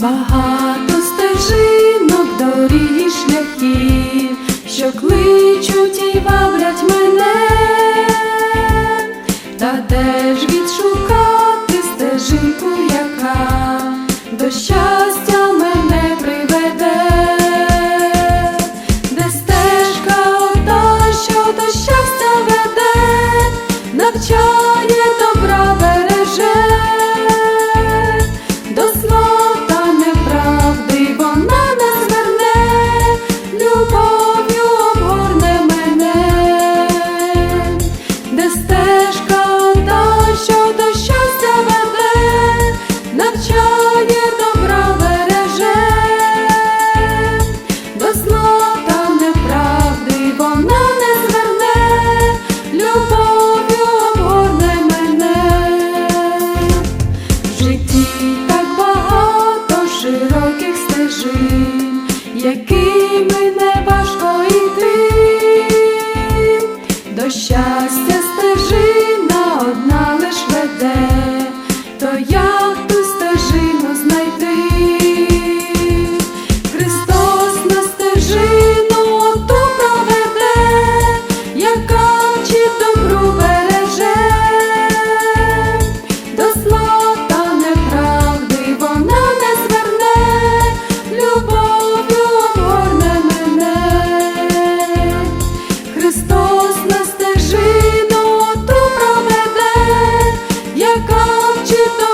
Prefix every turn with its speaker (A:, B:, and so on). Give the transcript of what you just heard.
A: Багато стежинок, доріг і шляхів, якими не важко йти, до щастя стежина одна лиш веде, то як ту стежину знайти? te dou.